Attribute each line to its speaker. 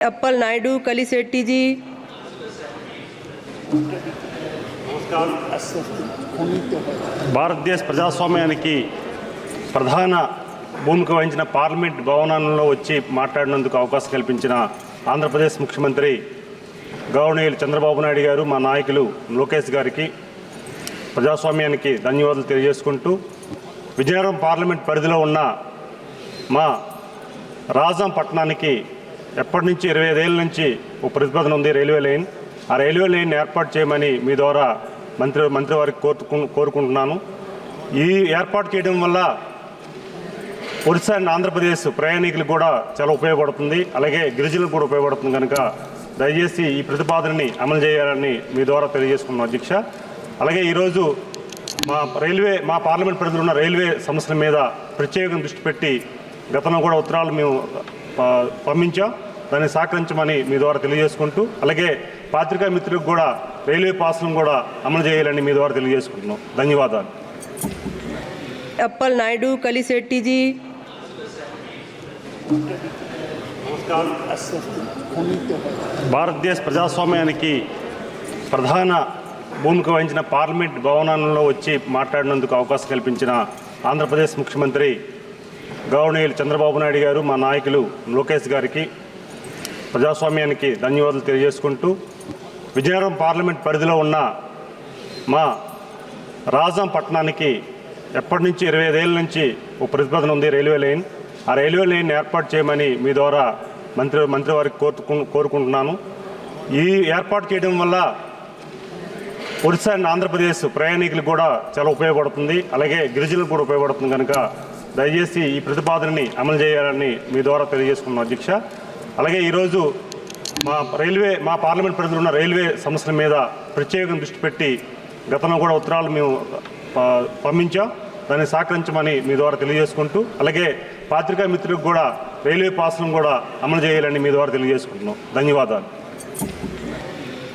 Speaker 1: Apple Naidu कलिशेट्टी जी
Speaker 2: భారతదేశ ప్రజాస్వామ్యానికి ప్రధాన భూమిక వహించిన పార్లమెంట్ భవనంలో వచ్చి మాట్లాడినందుకు అవకాశం కల్పించిన ఆంధ్రప్రదేశ్ ముఖ్యమంత్రి గౌరవనీయులు చంద్రబాబు నాయుడు గారు మా నాయకులు లోకేష్ గారికి ప్రజాస్వామ్యానికి ధన్యవాదాలు తెలియజేసుకుంటూ విజయనగరం పార్లమెంట్ పరిధిలో ఉన్న మా రాజాం పట్టణానికి ఎప్పటి నుంచి ఇరవై ఐదేళ్ళ నుంచి ఒక ప్రతిపాదన ఉంది రైల్వే లైన్. ఆ రైల్వే లైన్ ఏర్పాటు చేయమని మీ ద్వారా మంత్రి మంత్రి వారికి కోరుకుంటున్నాను. ఈ ఏర్పాటు చేయడం వల్ల ఒరిస్సా అండ్ ఆంధ్రప్రదేశ్ ప్రయాణికులకు కూడా చాలా ఉపయోగపడుతుంది. అలాగే గిరిజనులకు కూడా ఉపయోగపడుతుంది కనుక దయచేసి ఈ ప్రతిపాదనని అమలు చేయాలని మీ ద్వారా తెలియజేసుకున్నాం అధ్యక్ష. అలాగే ఈరోజు మా రైల్వే మా పార్లమెంట్ పరిధిలో ఉన్న రైల్వే సమస్యల మీద ప్రత్యేకంగా దృష్టి పెట్టి గతంలో కూడా ఉత్తరాలు మేము ప- పంపించాం. దాన్ని సహకరించమని మీ ద్వారా తెలియజేసుకుంటూ అలాగే పాత్రికా మిత్రులకు కూడా రైల్వే పాస్లను కూడా అమలు చేయాలని మీ ద్వారా తెలియజేసుకుంటున్నాం. ధన్యవాదాలు.
Speaker 1: అప్పల్ నాయుడు కలిశెట్టిజీ
Speaker 2: భారతదేశ ప్రజాస్వామ్యానికి ప్రధాన భూమిక వహించిన పార్లమెంట్ భవనంలో వచ్చి మాట్లాడినందుకు అవకాశం కల్పించిన ఆంధ్రప్రదేశ్ ముఖ్యమంత్రి గౌరవనీయులు చంద్రబాబు నాయుడు గారు మా నాయకులు లోకేష్ గారికి ప్రజాస్వామ్యానికి ధన్యవాదాలు తెలియజేసుకుంటూ విజయనగరం పార్లమెంట్ పరిధిలో ఉన్న మా రాజాం పట్టణానికి ఎప్పటి నుంచి ఇరవై ఐదేళ్ళ నుంచి ఒక ప్రతిపాదన ఉంది రైల్వే లైన్. ఆ రైల్వే లైన్ ఏర్పాటు చేయమని మీ ద్వారా మంత్రి మంత్రివారికి కోరుకు కోరుకుంటున్నాను. ఈ ఏర్పాటు చేయడం వల్ల ఒరిస్సా అండ్ ఆంధ్రప్రదేశ్ ప్రయాణికులకు కూడా చాలా ఉపయోగపడుతుంది. అలాగే గిరిజనులకు కూడా ఉపయోగపడుతుంది కనుక దయచేసి ఈ ప్రతిపాదనని అమలు చేయాలని మీ ద్వారా తెలియజేసుకున్నాం అధ్యక్ష. అలాగే ఈరోజు మా రైల్వే మా పార్లమెంట్ పరిధిలో ఉన్న రైల్వే సమస్యల మీద ప్రత్యేకంగా దృష్టి పెట్టి గతంలో కూడా ఉత్తరాలు మేము ప- పంపించాం. దాన్ని సహకరించమని మీ ద్వారా తెలియజేసుకుంటూ అలాగే పాత్రికా మిత్రులకు కూడా రైల్వే పాస్లను కూడా అమలు చేయాలని మీ ద్వారా తెలియజేసుకుంటున్నాం. ధన్యవాదాలు.